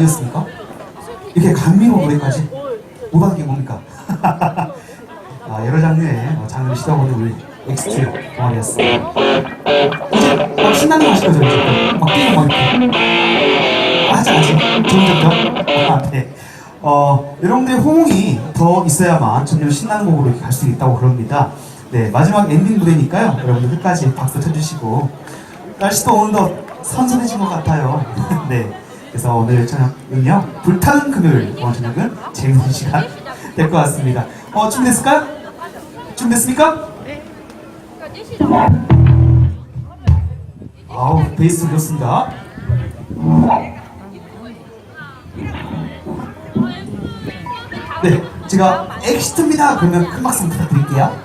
아니었습니까? 이렇게 감미로 노래까지 못하는 게 뭡니까? 아, 여러 장르의 어, 장르를 시도하고 있는 우리 엑스트 동아리였습니다. 이제 막 신나는 거 하실 거죠? 이제 막 뛰고 막 이렇게. 아, 하지 않지? 점점점? 아, 네. 어, 여러분들의 호응이 더 있어야만 점점 신나는 곡으로 이렇게 갈 수 있다고 그럽니다. 네, 마지막 엔딩 무대니까요. 여러분들 끝까지 박수 쳐주시고. 날씨도 오늘도 선선해진 것 같아요. 네. 그래서 오늘 저녁은요, 불타는 금요일, 오늘 저녁은 재밌는 시간 될 것 같습니다. 어, 준비됐을까요? 준비됐습니까? 아우, 베이스 좋습니다. 네, 제가 엑시트입니다. 그러면 큰 박수 부탁드릴게요.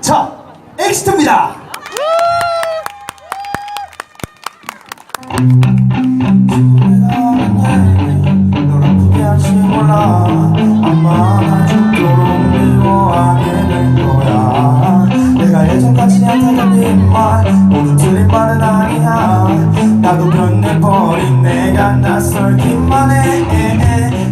자, 엑시트입니다. 널 아프게 할지 몰라 아마 나도 변해버린 내가 낯설기만 해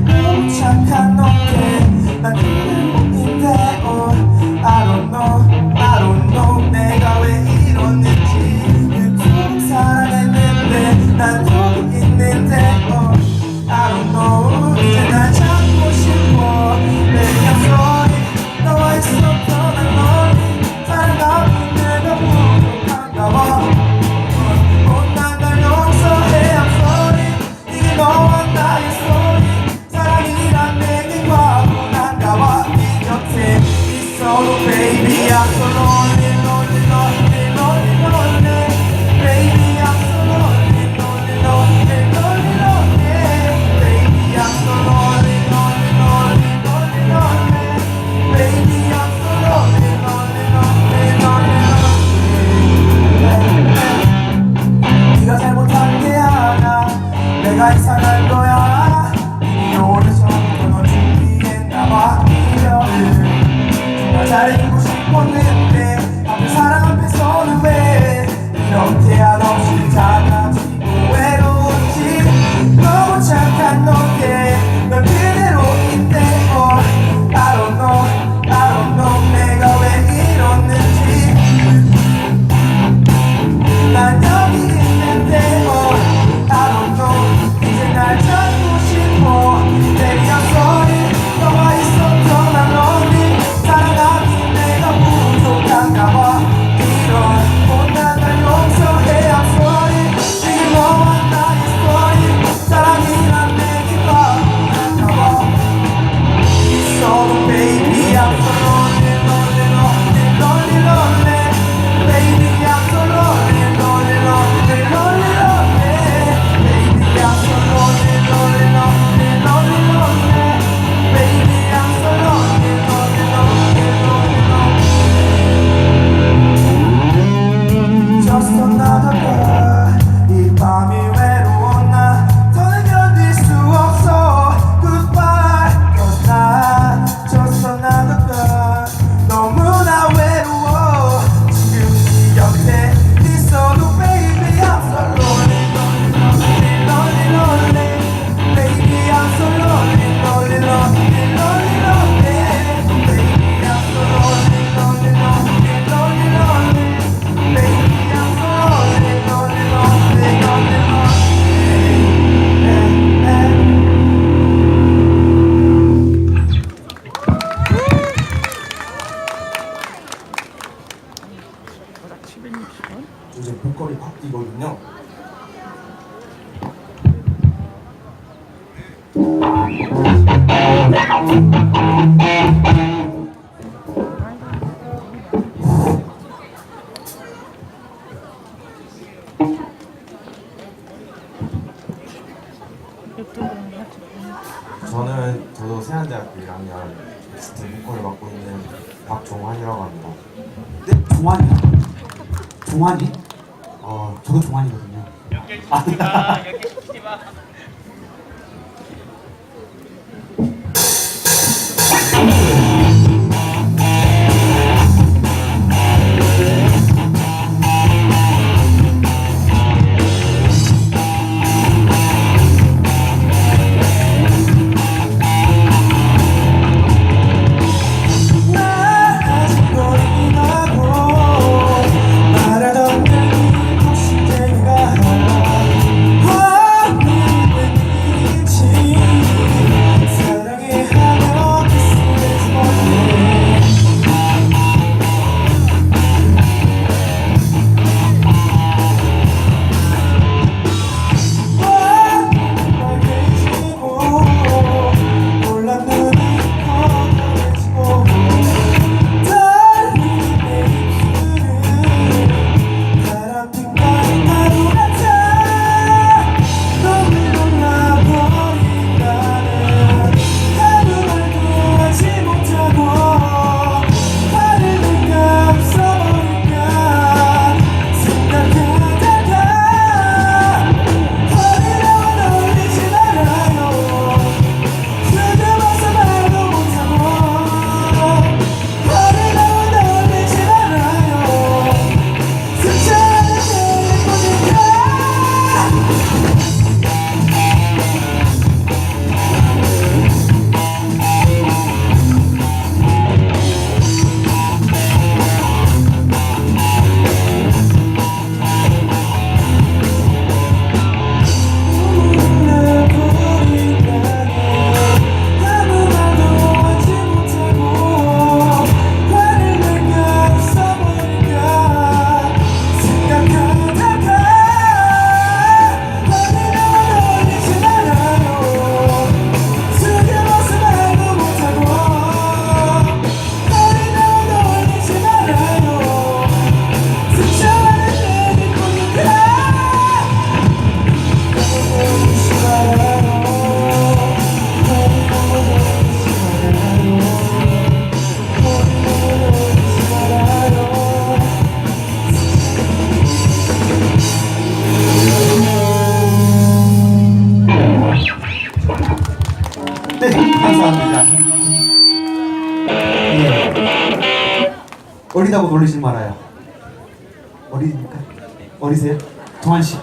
어리세요? 동환 씨.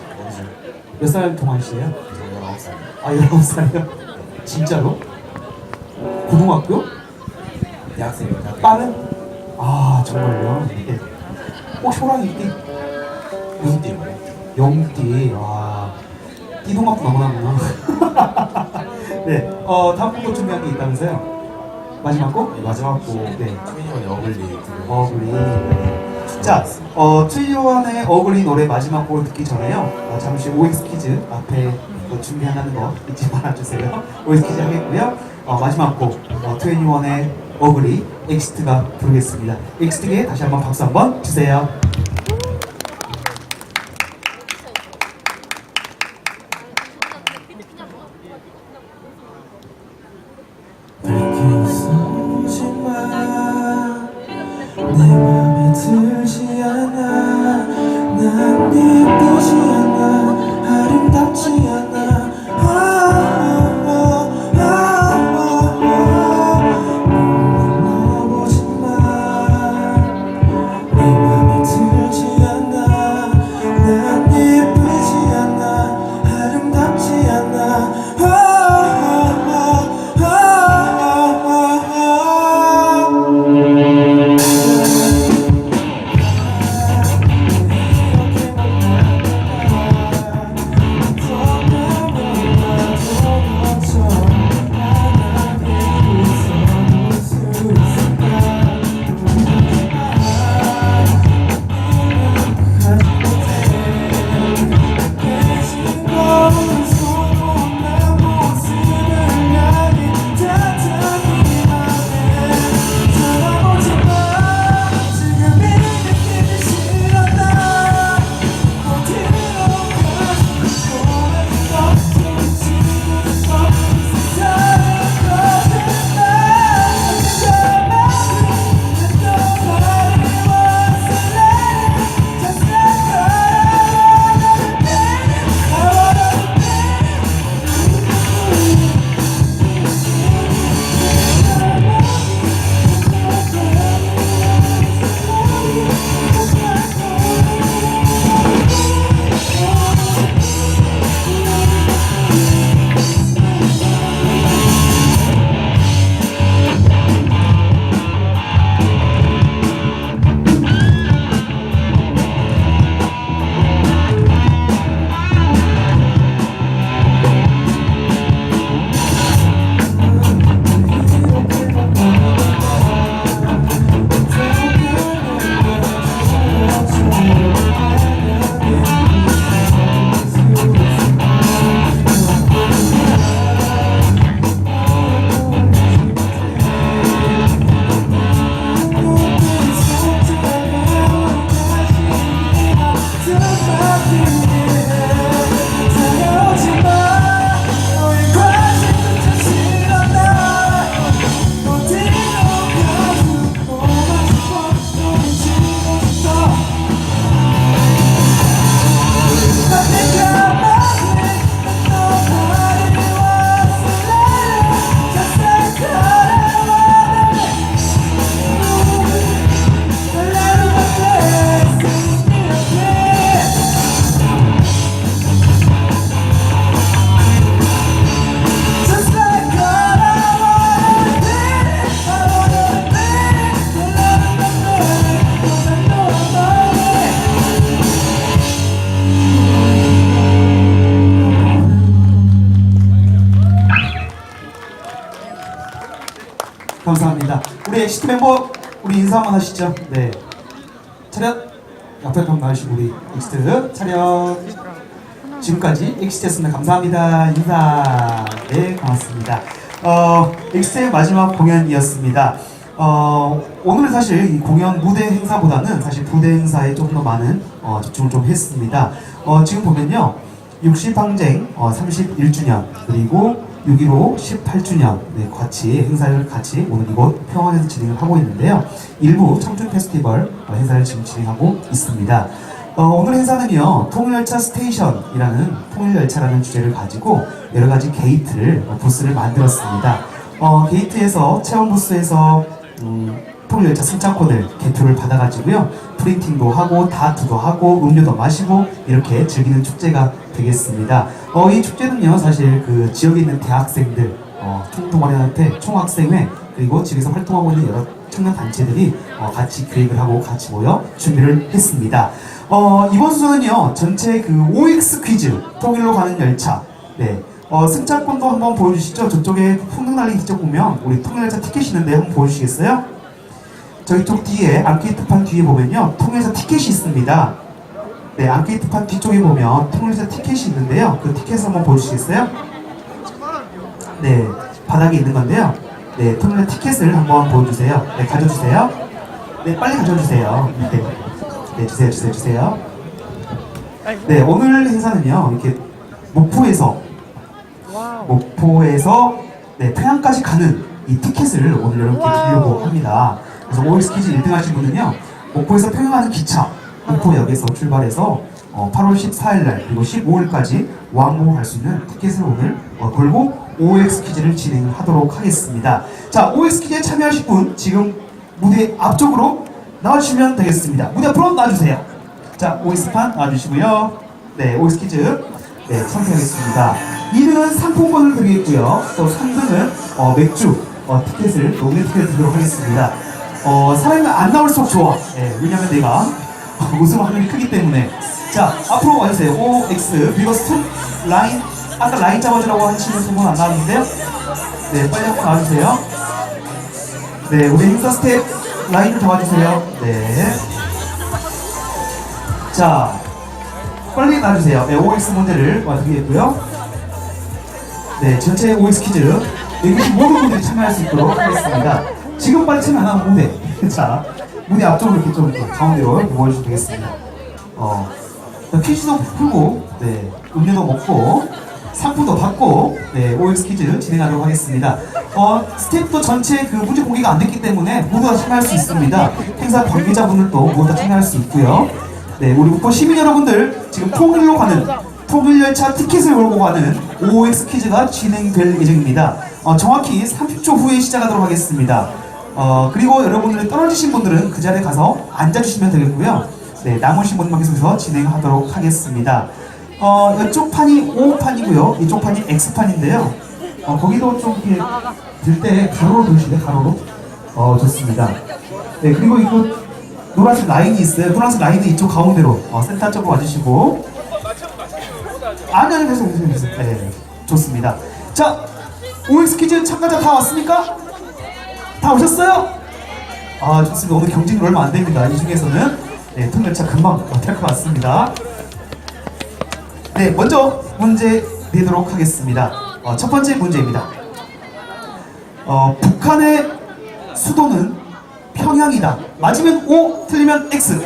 몇 살 동환 씨예요? 저 19살 아 19살이요? 진짜로? 고등학교? 대학생입니다 빠른? 아 정말요? 네. 어 호랑이 띠? 무슨 영띠 와 띠동갑도 너무나구나 네, 어 다음 곡도 준비한 게 있다면서요? 마지막 곡? 마지막 곡 네. 트윈이원의 어글리 어글리 자, 어, 트리오원의 어글리 노래 마지막 곡을 듣기 전에요. 어, 잠시 OX 퀴즈 앞에 그 준비한다는 거 잊지 말아주세요. OX 퀴즈 하겠고요. 어, 마지막 곡 어, 트리오원의 어글리 엑스트가 부르겠습니다. 엑스트에게 다시 한번 박수 한번 주세요 멤버 우리 인사 한번 하시죠. 네. 차렷. 옆에 좀 나오시고 우리 엑시트 차렷. 지금까지 엑시트였습니다. 감사합니다. 인사. 네, 고맙습니다. 어, 엑시트의 마지막 공연이었습니다. 어, 오늘 사실 이 공연 무대 행사보다는 사실 부대 행사에 조금 더 많은 어, 집중을 좀 했습니다. 어, 지금 보면요. 60항쟁 어, 31주년 그리고 6.15 18주년 네, 같이 행사를 같이 오늘 이곳 평원에서 진행을 하고 있는데요. 일부 청춘 페스티벌 어, 행사를 지금 진행하고 있습니다. 어, 오늘 행사는요 통일열차 스테이션이라는 통일열차라는 주제를 가지고 여러 가지 게이트를 어, 부스를 만들었습니다. 어, 게이트에서 체험 부스에서 음, 통일열차 승차권을 개표를 받아가지고요 프린팅도 하고 다투도 하고 음료도 마시고 이렇게 즐기는 축제가 되겠습니다. 어, 이 축제는요 사실 그 지역에 있는 대학생들, 어, 총동아리한테 총학생회 그리고 지역에서 활동하고 있는 여러 청년 단체들이 어, 같이 기획을 하고 같이 모여 준비를 했습니다. 어, 이번 수는,요 전체 그 OX 퀴즈 통일로 가는 열차 네. 어, 승차권도 한번 보여주시죠. 저쪽에 풍등 날리 뒤쪽 보면 우리 통일열차 티켓이 있는데 한번 보여주시겠어요? 저희 쪽 뒤에 안케이트판 뒤에 보면요 통일열차 티켓이 있습니다. 네, 안케이트판 뒤쪽에 보면 통일열차 티켓이 있는데요. 그 티켓 한번 보여주시겠어요? 네, 바닥에 있는 건데요. 네, 통일열차 티켓을 한번 보여주세요. 네, 가져주세요. 네, 빨리 가져주세요. 네, 네 주세요, 주세요, 주세요. 네, 오늘 행사는요 이렇게 목포에서 목포에서 네, 평양까지 가는 이 티켓을 오늘 여러분께 드리려고 합니다. 그래서 OX 퀴즈 1등 하신 분은요, 목포에서 평양 가는 기차, 목포역에서 출발해서 어, 8월 14일 날 그리고 15일까지 왕복 갈수 있는 티켓을 오늘 어, 걸고 OX 퀴즈를 진행하도록 하겠습니다. 자, OX 퀴즈에 참여하실 분 지금 무대 앞쪽으로 나와주시면 되겠습니다. 무대 앞으로 나와주세요. 자, OX판 나와주시고요. 네, OX 퀴즈 네, 선택하겠습니다. 2등은 상품권을 드리겠고요. 또 3등은 어, 맥주 어, 티켓을 녹내 티켓을 드리도록 하겠습니다. 어, 사람이 안 나올수록 좋아. 예, 왜냐면 내가 웃음 확률이 크기 때문에. 자, 앞으로 와주세요. OX 그리고 스톱 라인 아까 라인 잡아주라고 하시는 분은 안 나왔는데요. 네, 빨리 한번 나와주세요. 네, 우리 인사 스텝 라인을 잡아주세요. 네. 자, 빨리 놔주세요. 네, OX 문제를 와드리겠고요. 네, 전체 OX 퀴즈 여기 계신 모든 분들이 참여할 수 있도록 하겠습니다. 지금 참여 안 하면 무대. 자, 무대 앞쪽으로 이렇게 좀 가운데로 모여주시면 되겠습니다. 어, 퀴즈도 풀고, 네, 음료도 먹고, 상품도 받고, 네, OX 퀴즈 진행하도록 하겠습니다. 어, 스태프도 전체 그 문제 공개가 안 됐기 때문에 모두 다 참여할 수 있습니다. 행사 관계자분들도 모두 다 참여할 수 있고요. 네, 우리 목포 시민 여러분들 지금 통일로 가는 통일 열차 티켓을 몰고 가는 OX 퀴즈가 진행될 예정입니다. 어, 정확히 30초 후에 시작하도록 하겠습니다. 어, 그리고 여러분들 떨어지신 분들은 그 자리에 가서 앉아주시면 되겠고요. 네, 남으신 분만 계속해서 진행하도록 하겠습니다. 어, 이쪽 판이 O판이고요. 이쪽 판이 X판인데요. 어, 거기도 좀 이렇게 들 때 가로로 두시네, 가로로. 어, 좋습니다. 네, 그리고 이거 노란색 라인이 있어요. 노란색 라인은 이쪽 가운데로 어, 센터 쪽으로 와주시고. 아니, 아니, 계속, 계속, 계속. 네, 좋습니다. 자, OX 퀴즈 참가자 다 왔습니까? 다 오셨어요? 아, 좋습니다. 오늘 경쟁이 얼마 안 됩니다. 이 중에서는 네, 통열차 금방 될 것 같습니다. 네, 먼저 문제 내도록 하겠습니다. 어, 첫 번째 문제입니다. 어, 북한의 수도는 평양이다. 맞으면 O, 틀리면 X.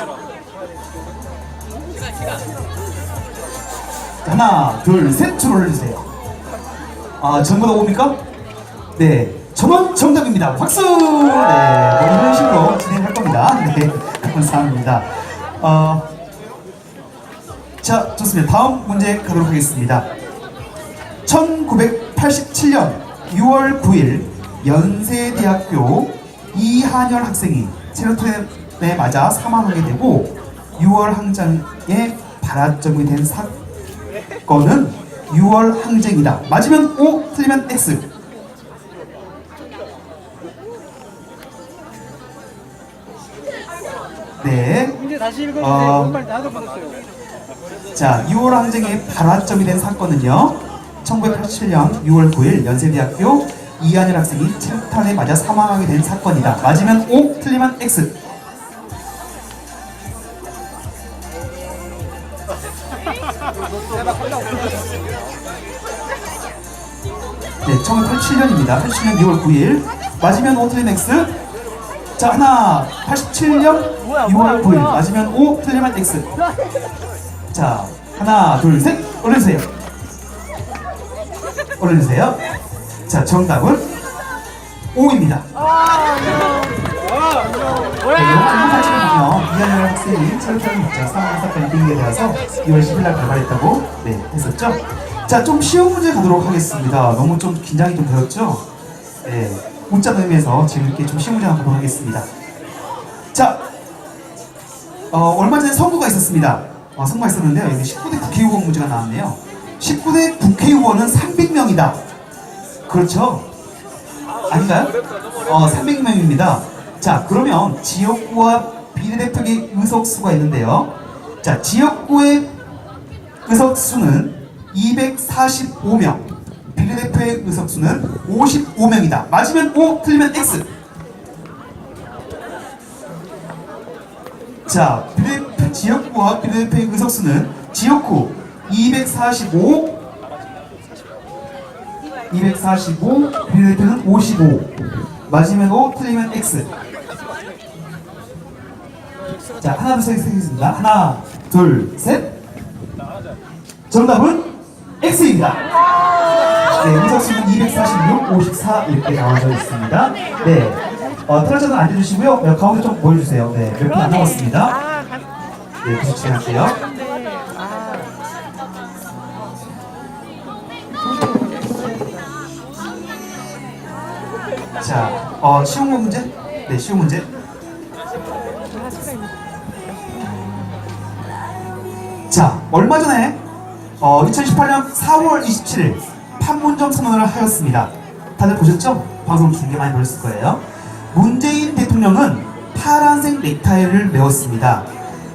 하나, 둘, 셋, 줄 올려주세요. 아, 전부 다 옵니까? 네, 전원 정답입니다. 박수! 네, 뭐 이런 식으로 진행할 겁니다. 네, 감사합니다. 어, 자, 좋습니다. 다음 문제 가도록 하겠습니다. 1987년 6월 9일 연세대학교 이한열 학생이 체류탄에 맞아 사망하게 되고 6월 항쟁의 발화점이 된 사건은 6월 항쟁이다. 맞으면 O, 틀리면 X. 네. 문제 다시 읽어주세요. 어. 정말 나도 받았어요. 자, 6월 항쟁의 발화점이 된 사건은요. 1987년 6월 9일 연세대학교 이한열 학생이 체탄에 맞아 사망하게 된 사건이다. 맞으면 O, 틀리면 X. 네, 1987년입니다. 87년 6월 9일. 맞으면 O, 틀리면 X. 자, 하나. 87년 6월 9일. 맞으면 O, 틀리면 X. 자, 하나, 둘, 셋. 올려주세요. 올려주세요. 자, 정답은 O입니다. 네, 이번 1987년이요. 이한열 학생이 맞자 사망 사건이 비행에 대해서 2월 10일 날 발발했다고 네, 했었죠. 자, 좀 쉬운 문제 가도록 하겠습니다. 너무 좀 긴장이 좀 되었죠? 네, 문자 의미에서 재밌게 좀 문제 한번 하겠습니다. 자, 어, 얼마 전에 선거가 있었습니다. 어, 선거가 있었는데요. 여기 19대 국회의원 문제가 나왔네요. 19대 국회의원은 300명이다. 그렇죠? 아닌가요? 어, 300명입니다. 자, 그러면 지역구와 비례대표의 의석수가 있는데요. 자, 지역구의 의석수는 245명, 비례대표의 의석수는 55명이다. 맞으면 O, 틀리면 X. 자, 비례, 지역구와 비례대표의 의석수는 지역구 245, 245, 비례대표는 55. 맞으면 O, 틀리면 X. 자, 하나, 둘, 셋, 셋겠습니다. 하나, 둘, 셋. 정답은 X입니다. 네, 의석수는 246, 54 이렇게 나와져 있습니다. 네, 어, 트라저는 앉아주시고요. 네, 가운데 좀 모여주세요. 네, 몇분안 남았습니다. 네, 계속 진행할게요. 자, 어, 쉬운 거 문제? 네, 쉬운 문제. 자, 얼마 전에 어, 2018년 4월 27일 판문점 선언을 하였습니다. 다들 보셨죠? 방송 중계 많이 보셨을 거예요. 문재인 대통령은 파란색 넥타이를 메웠습니다.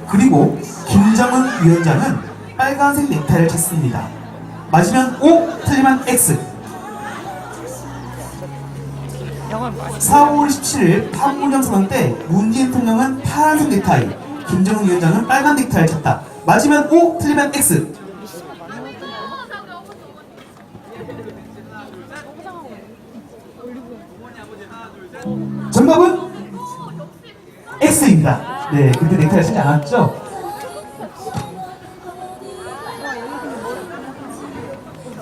그리고 김정은 위원장은 빨간색 넥타이를 찼습니다. 맞으면 O, 틀리면 X. 4월 17일 판문점 선언 때 문재인 대통령은 파란색 넥타이, 김정은 위원장은 빨간 넥타이를 찼다. 맞으면 O, 틀리면 X. 정답은 X입니다. 네, 그때 넥타이 쓰지 않았죠?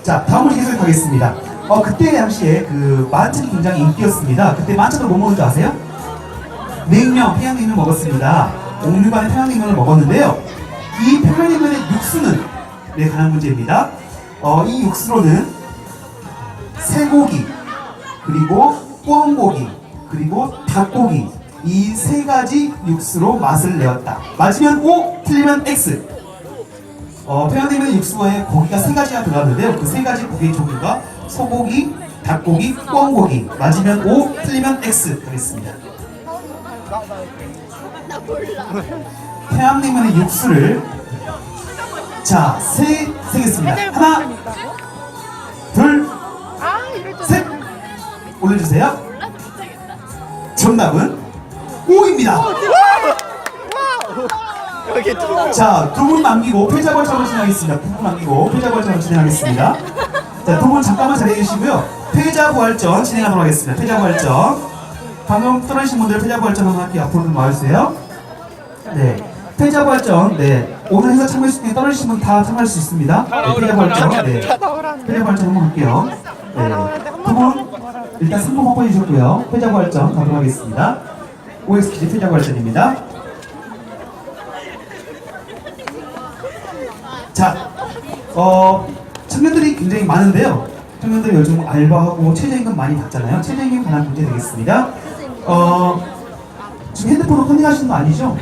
자, 다음 문제 계속 가겠습니다. 어, 그때 당시에 그 만찬이 굉장히 인기였습니다. 그때 만찬을 뭐 먹는지 아세요? 냉면, 평양냉면 먹었습니다. 옥류관의 평양냉면을 먹었는데요. 이 평양냉면의 육수는 네, 관한 문제입니다. 어, 이 육수로는 쇠고기, 그리고 꿩고기, 그리고 닭고기 이 세 가지 육수로 맛을 내었다. 맞으면 O, 틀리면 X. 어, 평양냉면 육수에 고기가 세 가지가 들어갔는데요. 그 세 가지 고기 종류가 소고기, 닭고기, 꿩고기. 맞으면 O, 틀리면 X 되겠습니다. 평양냉면의 육수를 자, 세, 세겠습니다. 하나, 둘, 셋. 올려주세요. 정답은 O입니다. 자, 두 분 남기고 패자 벌점을 진행하겠습니다. 두 분 남기고 패자 벌점을 진행하겠습니다. 자, 두 분 잠깐만 자리해 주시고요. 패자 부활전 진행하도록 하겠습니다. 패자 부활전. 방금 떨어지신 분들 패자 부활전 한번 할게요. 앞으로 좀 와주세요. 네. 패자 부활전, 네. 오늘 행사 참여할 수 있는 떨어지신 분 다 참여할 수 있습니다. 네, 패자 부활전, 네. 패자 부활전 한번 할게요. 네. 두 분, 일단 상품 확보해 주셨고요. 패자 부활전 가도록 하겠습니다. OX 퀴즈 패자 부활전입니다. 자, 어, 청년들이 굉장히 많은데요. 청년들이 요즘 알바하고 최저임금 많이 받잖아요. 최저임금 관한 문제 되겠습니다. 어, 지금 핸드폰으로 컨닝하시는 거 아니죠?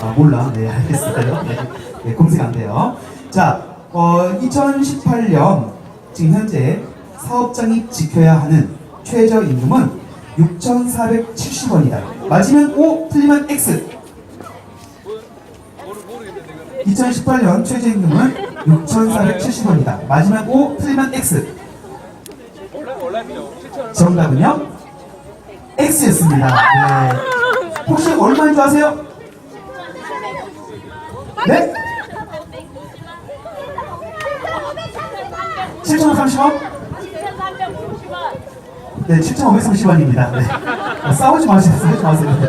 아, 몰라. 네, 알겠어요. 네, 네, 검색 안 돼요. 자, 어, 2018년 지금 현재 사업장이 지켜야 하는 최저임금은 6,470원이다. 맞으면 O, 틀리면 X. 2018년 최저임금은 6,470원이다. 마지막 O, 틀리면 X. 정답은요? X였습니다. 네. 혹시 얼마인 줄 아세요? 네? 7,530원? 네, 7,530원입니다. 네. 아, 싸우지 마세요. 싸우지 마세요.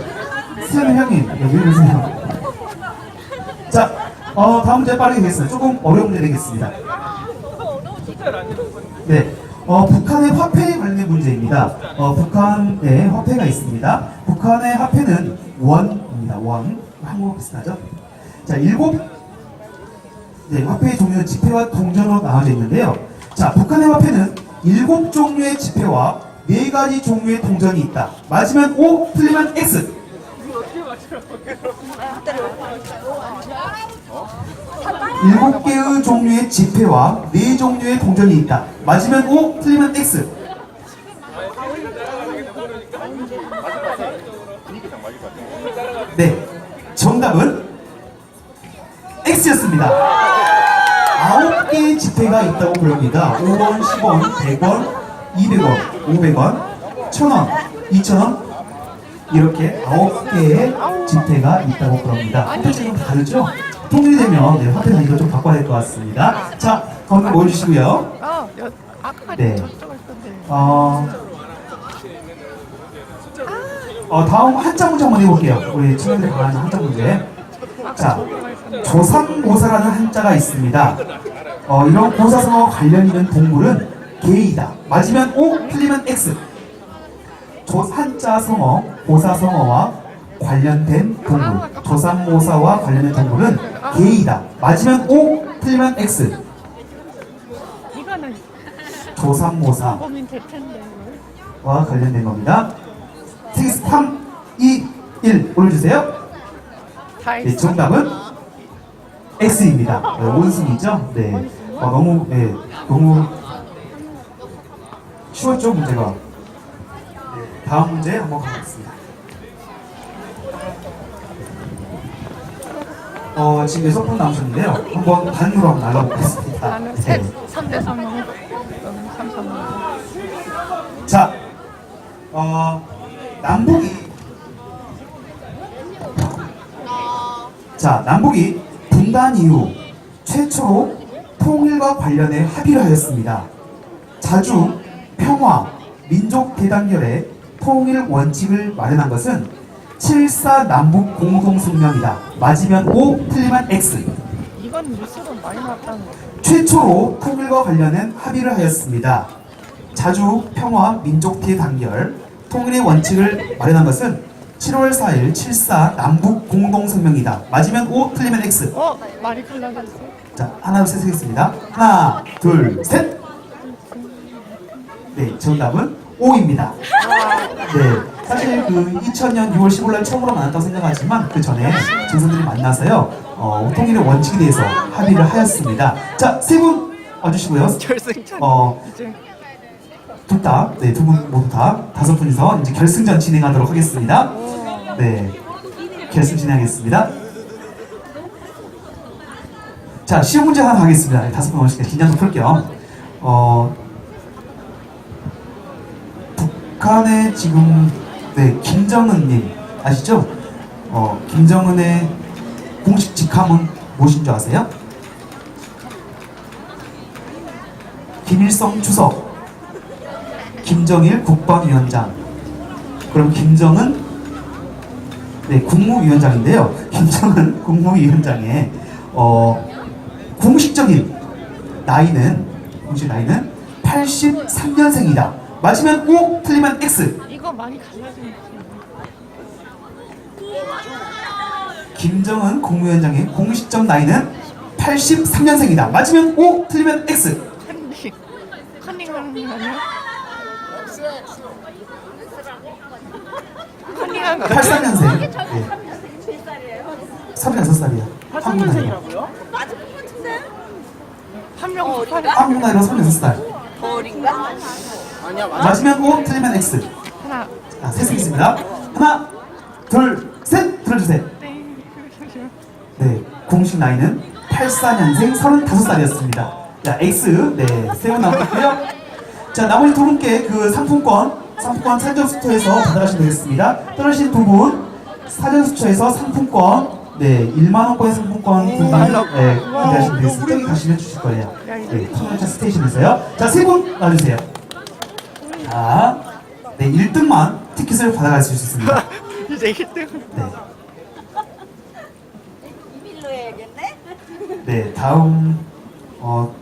수현이 형님, 네, 왜 그러세요? 자, 어, 다음 문제 빠르게 되겠습니다. 조금 어려운 문제 되겠습니다. 네, 어, 북한의 화폐에 관련된 문제입니다. 어, 북한에 화폐가 있습니다. 북한의 화폐는 원입니다. 원. 한국어 비슷하죠? 자, 일곱 네, 화폐의 종류는 지폐와 동전으로 나눠져 있는데요. 자, 북한의 화폐는 일곱 종류의 지폐와 네 가지 종류의 동전이 있다. 맞으면 O, 틀리면 X. 일곱 개의 종류의 지폐와 네 종류의 동전이 있다. 맞으면 O, 틀리면 X. 네, 정답은 X였습니다. 아홉 개의 지폐가 있다고 부릅니다. 5원, 10원, 100원, 200원, 500원, 1000원, 2000원 이렇게 아홉 개의 지폐가 있다고 부릅니다. 화폐지금 다르죠? 통일이 되면 네, 화폐 단위가 좀 바꿔야 될 것 같습니다. 자, 여, 아까 네. 어, 어, 다음 한자 문제 한번 해볼게요. 우리 친구들 강아지 한자 문제. 자, 조상모사라는 한자가 있습니다. 어, 이런 고사성어와 관련 있는 동물은 개이다. 맞으면 O, 틀리면 X. 조, 한자 성어, 고사성어와 관련된 동물, 조상모사와 관련된 동물은 개이다. 맞으면 O, 틀리면 X. 이거는 조상모사. 고민 될 텐데. 와 관련된 겁니다. 3, 2, 1 올려주세요. 다 네. 정답은 X입니다. 네, 원숭이죠? 네. 어, 너무, 네, 너무 쉬웠죠, 문제가? 네, 다음 문제 한번 가보겠습니다. 어, 지금 여섯 분 남으셨는데요. 한번 반으로 한번 날라보겠습니다. 나는 네. 셋, 3대 3으로. 너는 3, 3으로. 자, 어, 남북이 자, 남북이 분단 이후 최초로 통일과 관련해 합의를 하였습니다. 자주 평화, 민족 대단결의 통일 원칙을 마련한 것은 7사 남북 공동성명이다. 맞으면 O, 틀리면 X. 이건 뉴스로 많이 나왔다는 거. 최초로 통일과 관련한 합의를 하였습니다. 자주 평화 민족 대단결 통일의 원칙을 마련한 것은 7월 4일 7.4 남북 공동성명이다. 맞으면 O, 틀리면 X. 어, 말이 갈라졌어. 자, 하나, 둘, 셋 하겠습니다. 하나, 둘, 셋. 네, 정답은 O입니다. 네, 사실 그 2000년 6월 15일 날 처음으로 만났다고 생각하지만 그 전에 정선들이 만나서요, 어, 통일의 원칙에 대해서 합의를 하였습니다. 자, 세 분 와주시고요. 결승전. 어, 둘 다, 네, 두 분 모두 다 다섯 분이서 이제 결승전 진행하도록 하겠습니다. 네, 결승 진행하겠습니다. 자, 시험 문제 하나 하겠습니다. 네, 다섯 분 오시니까 긴장 좀 풀게요. 어, 북한의 지금, 네, 김정은님, 아시죠? 어, 김정은의 공식 직함은 무엇인 줄 아세요? 김일성 주석, 김정일 국방위원장. 그럼 김정은 네 국무위원장인데요. 김정은 국무위원장의 어, 공식적인 나이는 공식 나이는 83년생이다. 맞으면 O, 틀리면 X. 이거 많이 갈라진 거. 김정은 국무위원장의 공식적 나이는 83년생이다. 맞으면 O, 틀리면 X. 컨닝. 컨닝 하는 거 아니야? 컨닝한 거. 83년생. 네. 36살이야. 한국 나이가. 한명 곱하기 한국 나이로 36살. 거울인가? 맞으면 O, 틀리면 X. 하나. 자, 셋 있습니다. 하나, 둘, 셋! 들어주세요. 땡. 네, 공식 나이는 84년생 35살이었습니다. 자, X, 네, 세분 남았고요. 자, 나머지 두 분께 그 상품권, 상품권 사전수초에서 받아가시면 되겠습니다. 떨어진 두 분, 사전수초에서 상품권, 네, 1만원권의 상품권 두분 네, 준비하시면 되겠습니다. 가시면 주실 거예요. 네, 통역차 스테이션에서요. 자, 세분 놔주세요. 자, 네, 1등만 티켓을 받아갈 수 있습니다. 이제 1등. 네. 비밀로 해야겠네? 네, 다음 어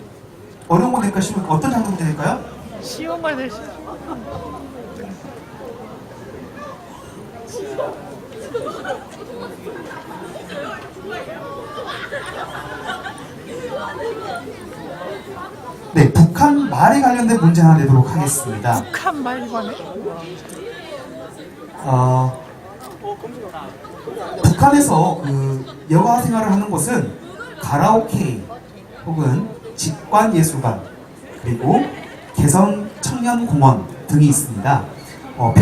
어려운 거 낼까 싶으면 어떤 장르 문제 낼까요? 쉬운 걸 내시. 네, 북한 말 말에 관련된 문제 하나 내도록 하겠습니다. 북한 말관에 어, 북한에서 그 여가 생활을 하는 곳은 가라오케 혹은 직관예술관 그리고 개성 청년공원 등이 있습니다. 어,